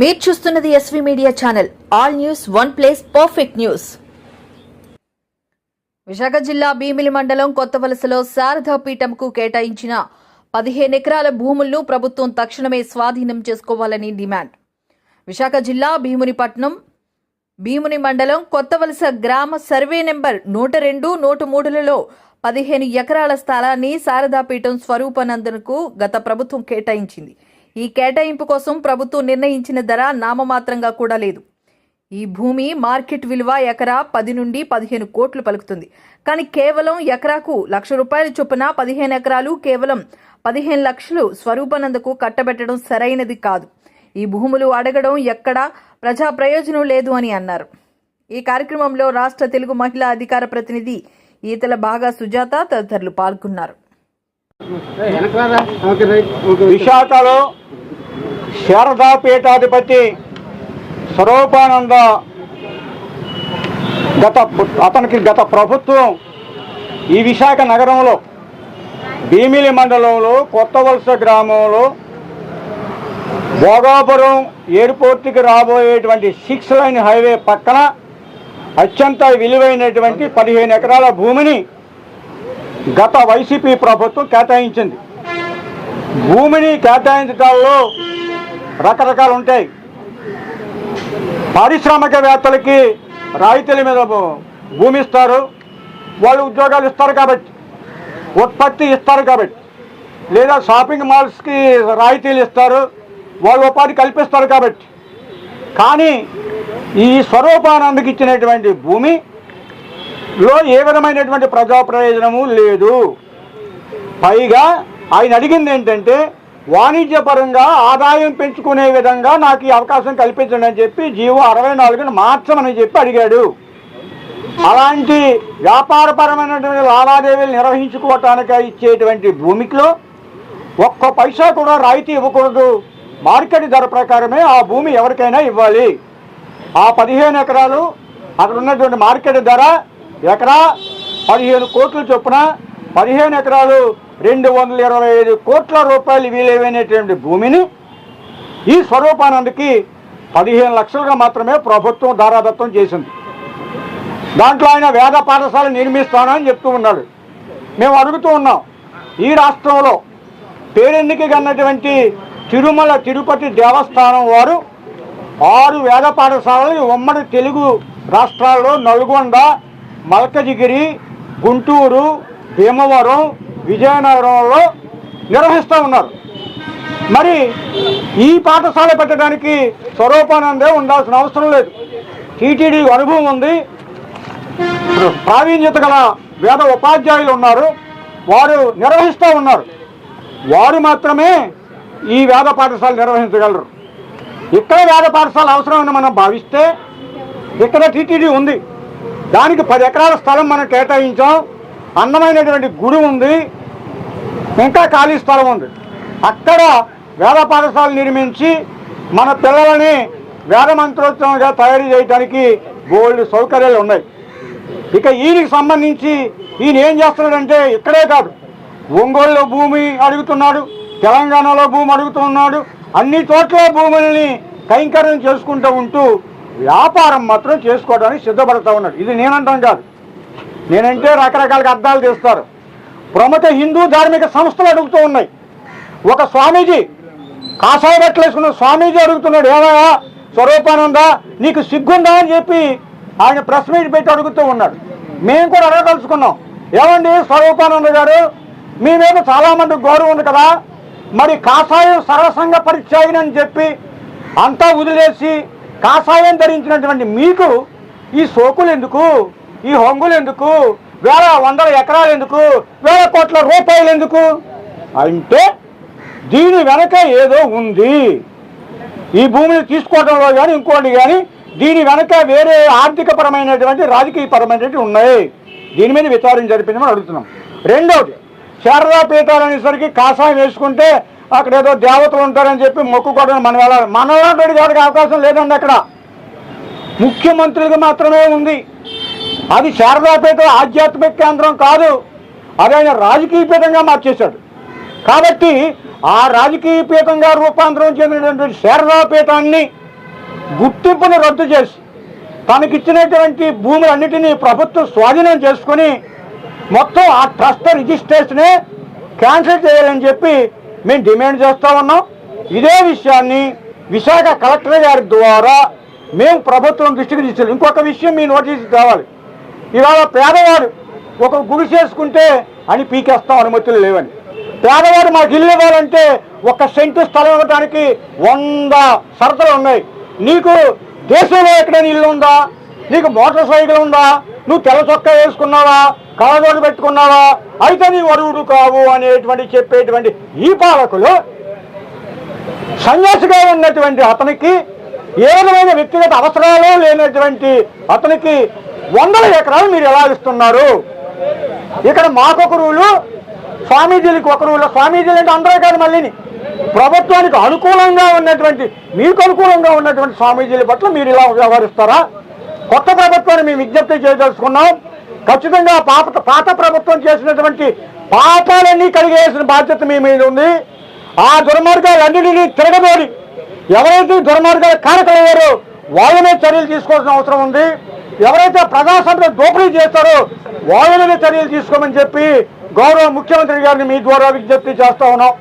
మీరు చూస్తున్నది SV media channel all news one place perfect news Visakha జిల్లా భీమిలి మండలం కొత్త వలసలో శారదా పీఠంకు కేటాయించిన పదిహేను ఎకరాల భూములను ప్రభుత్వం తక్షణమే స్వాధీనం చేసుకోవాలని డిమాండ్. విశాఖ జిల్లా భీమునిపట్నం భీముని మండలం కొత్త వలస గ్రామ సర్వే నెంబర్ నూట రెండు నూట మూడులలో పదిహేను ఎకరాల స్థలాన్ని శారదాపీఠం స్వరూపానందనకు గత ప్రభుత్వం కేటాయించింది. ఈ కేటాయింపు కోసం ప్రభుత్వం నిర్ణయించిన ధర నామమాత్రంగా కూడా లేదు. ఈ భూమి మార్కెట్ విలువ ఎకరా పది నుండి పదిహేను కోట్లు పలుకుతుంది. కానీ కేవలం ఎకరాకు లక్ష రూపాయల చొప్పున పదిహేను ఎకరాలు కేవలం పదిహేను లక్షలు స్వరూపానందకు కట్టబెట్టడం సరైనది కాదు. ఈ భూములు అడగడం ఎక్కడా ప్రజా ప్రయోజనం లేదు అని అన్నారు. ఈ కార్యక్రమంలో రాష్ట్ర తెలుగు మహిళా అధికార ప్రతినిధి ఈతల బాగా సుజాత తదితరులు పాల్గొన్నారు. విశాఖలో శారదా పీఠాధిపతి స్వరూపానంద గత అతనికి గత ప్రభుత్వం ఈ విశాఖ నగరంలో భీమిలి మండలంలో కొత్త వలస గ్రామంలో భోగాపురం ఎయిర్పోర్ట్కి రాబోయేటువంటి సిక్స్ లైన్ హైవే పక్కన అత్యంత విలువైనటువంటి పదిహేను ఎకరాల భూమిని గత వైసీపీ ప్రభుత్వం కేటాయించింది. భూమిని కేటాయించడాల్లో రకరకాలు ఉంటాయి. పారిశ్రామికవేత్తలకి రాయితీల మీద భూమి ఇస్తారు. వాళ్ళు ఉద్యోగాలు ఇస్తారు కాబట్టి ఉత్పత్తి ఇస్తారు కాబట్టి లేదా షాపింగ్ మాల్స్కి రాయితీలు ఇస్తారు. వాళ్ళు ఉపాధి కల్పిస్తారు కాబట్టి. కానీ ఈ స్వరూపానందకి ఇచ్చినటువంటి భూమి లో ఏ విధమైనటువంటి ప్రజా ప్రయోజనము లేదు. పైగా ఆయన అడిగింది ఏంటంటే వాణిజ్యపరంగా ఆదాయం పెంచుకునే విధంగా నాకు ఈ అవకాశం కల్పించండి అని చెప్పి జీవో అరవై నాలుగును మార్చమని చెప్పి అడిగాడు. అలాంటి వ్యాపారపరమైనటువంటి లావాదేవీలు నిర్వహించుకోవటానికి ఇచ్చేటువంటి భూమికిలో ఒక్క పైసా కూడా రాయితీ ఇవ్వకూడదు. మార్కెట్ ధర ప్రకారమే ఆ భూమి ఎవరికైనా ఇవ్వాలి. ఆ పదిహేను ఎకరాలు అక్కడ ఉన్నటువంటి మార్కెట్ ధర ఎకరా పదిహేను కోట్ల చొప్పున పదిహేను ఎకరాలు రెండు వందల ఇరవై ఐదు కోట్ల రూపాయలు వీలైనటువంటి భూమిని ఈ స్వరూపానందకి పదిహేను లక్షలుగా మాత్రమే ప్రభుత్వం ధారాదత్తం చేసింది. దాంట్లో ఆయన వేద పాఠశాల నిర్మిస్తానని చెప్తూ ఉన్నాడు. మేము అడుగుతూ ఉన్నాం ఈ రాష్ట్రంలో పేరెన్నిక కన్నటువంటి తిరుమల తిరుపతి దేవస్థానం వారు ఆరు వేద పాఠశాలలు ఉమ్మడి తెలుగు రాష్ట్రాల్లో నల్గొండ మల్కజిగిరి గుంటూరు భీమవరం విజయనగరంలో నిర్వహిస్తూ ఉన్నారు. మరి ఈ పాఠశాల పెట్టడానికి స్వరూపానందే ఉండాల్సిన అవసరం లేదు. టీటీడీ అనుభవం ఉంది. ప్రావీణ్యత గల వేద ఉపాధ్యాయులు ఉన్నారు. వారు నిర్వహిస్తూ ఉన్నారు. వారు మాత్రమే ఈ వేద పాఠశాల నిర్వహించగలరు. ఇక్కడ వేద పాఠశాల అవసరమని మనం భావిస్తే ఇక్కడ టీటీడీ ఉంది. దానికి పది ఎకరాల స్థలం మనం కేటాయించాం. అందమైనటువంటి గుడి ఉంది. ఇంకా ఖాళీ స్థలం ఉంది. అక్కడ వేద పాఠశాల నిర్మించి మన పిల్లలని వేద మంత్రోత్సవంగా తయారు చేయడానికి బోల్డ్ సౌకర్యాలు ఉన్నాయి. ఇక ఈయనకి సంబంధించి ఈయన ఏం చేస్తున్నాడంటే ఇక్కడే కాదు. ఒంగోలులో భూమి అడుగుతున్నాడు. తెలంగాణలో భూమి అడుగుతున్నాడు. అన్ని చోట్ల భూములని కైంకర్యం చేసుకుంటూ ఉంటూ వ్యాపారం మాత్రం చేసుకోవడానికి సిద్ధపడతా ఉన్నాడు. ఇది నేనంటాం కాదు. నేనంటే రకరకాలుగా అర్థాలు తీస్తారు. ప్రముఖ హిందూ ధార్మిక సంస్థలు అడుగుతూ ఉన్నాయి. ఒక స్వామీజీ కాషాయ బట్టలు వేసుకున్న స్వామీజీ అడుగుతున్నాడు. ఏమయ్యా స్వరూపానంద నీకు సిగ్గుందా అని చెప్పి ఆయన ప్రెస్ మీట్ పెట్టి అడుగుతూ ఉన్నాడు. మేము కూడా అడగదలుచుకున్నాం ఏమండి స్వరూపానంద గారు మీ మీద చాలా గౌరవం ఉంది కదా. మరి కాషాయం సర్వసంగ పరిత్యాగిని అని చెప్పి అంతా వదిలేసి కాషాయం ధరించినటువంటి మీకు ఈ సోకులు ఎందుకు? ఈ హొంగులు ఎందుకు? వేల వందల ఎకరాలు ఎందుకు? వేల కోట్ల రూపాయలు ఎందుకు? అంటే దీని వెనక ఏదో ఉంది. ఈ భూమిని తీసుకోవడంలో కానీ ఇంకోటి కానీ దీని వెనక వేరే ఆర్థికపరమైనటువంటి రాజకీయపరమైనటువంటి ఉన్నాయి. దీని మీద విచారణ జరిపించమని అడుగుతున్నాం. రెండవది శారదా పీఠాలు అనేసరికి కాషాయం వేసుకుంటే అక్కడ ఏదో దేవతలు ఉంటారని చెప్పి మొక్కుకోవడం మనం వెళ్ళాలి మనలాంటి వాడికి అవకాశం లేదండి అక్కడ. ముఖ్యమంత్రులకు మాత్రమే ఉంది. అది శారదాపేట ఆధ్యాత్మిక కేంద్రం కాదు. అది ఆయన రాజకీయపీఠంగా మార్చేశాడు. కాబట్టి ఆ రాజకీయపీఠంగా రూపాంతరం చెందినటువంటి శారదాపీఠాన్ని గుర్తింపుని రద్దు చేసి తనకిచ్చినటువంటి భూములన్నిటినీ ప్రభుత్వం స్వాధీనం చేసుకొని మొత్తం ఆ ట్రస్ట్ రిజిస్ట్రేషనే క్యాన్సిల్ చేయాలని చెప్పి మేము డిమాండ్ చేస్తూ ఉన్నాం. ఇదే విషయాన్ని విశాఖ కలెక్టర్ గారి ద్వారా మేము ప్రభుత్వం దృష్టికి తీసుకెళ్ళి ఇంకొక విషయం మీ నోటీస్ కావాలి. ఇవాళ పేదవాడు ఒక గుడి చేసుకుంటే అని పీకేస్తాం అనుమతులు లేవని. పేదవాడు మాకు ఇల్లు ఇవ్వాలంటే ఒక సెంటు స్థలం ఇవ్వడానికి వంద షరతులు ఉన్నాయి. నీకు దేశంలో ఎక్కడైనా ఇల్లు ఉందా? నీకు మోటార్ సైకిల్ ఉందా? నువ్వు తెల్ల చొక్కా వేసుకున్నావా? కళ్ళజోడు పెట్టుకున్నావా? అయితే నీ వరువుడు కావు అనేటువంటి చెప్పేటువంటి ఈ పాలకులు సన్యాసిగా ఉన్నటువంటి అతనికి ఏ విధమైన వ్యక్తిగత అవసరాలు లేనటువంటి అతనికి వందల ఎకరాలు మీరు ఎలా ఇస్తున్నారు? ఇక్కడ మాకొక రూలు స్వామీజీలకు ఒక రూలు. స్వామీజీలు అంటే అందరూ కాదు మళ్ళీని ప్రభుత్వానికి అనుకూలంగా ఉన్నటువంటి మీకు అనుకూలంగా ఉన్నటువంటి స్వామీజీల పట్ల మీరు ఇలా వ్యవహరిస్తారా? కొత్త ప్రభుత్వాన్ని మేము విజ్ఞప్తి చేయదలుచుకున్నాం. ఖచ్చితంగా పాప పాత ప్రభుత్వం చేసినటువంటి పాపాలన్నీ కడిగేసిన బాధ్యత మీ మీద ఉంది. ఆ దుర్మార్గాలన్నింటినీ తిరగబోడి ఎవరైతే దుర్మార్గాలు కారకలయ్యారో కారకులయ్యారో వాళ్ళ మీద చర్యలు తీసుకోవాల్సిన అవసరం ఉంది. ఎవరైతే ప్రజాసంపద దోపిడీ చేస్తారో వాళ్ళ మీద చర్యలు తీసుకోమని చెప్పి గౌరవ ముఖ్యమంత్రి గారిని మీ ద్వారా విజ్ఞప్తి చేస్తా ఉన్నాం.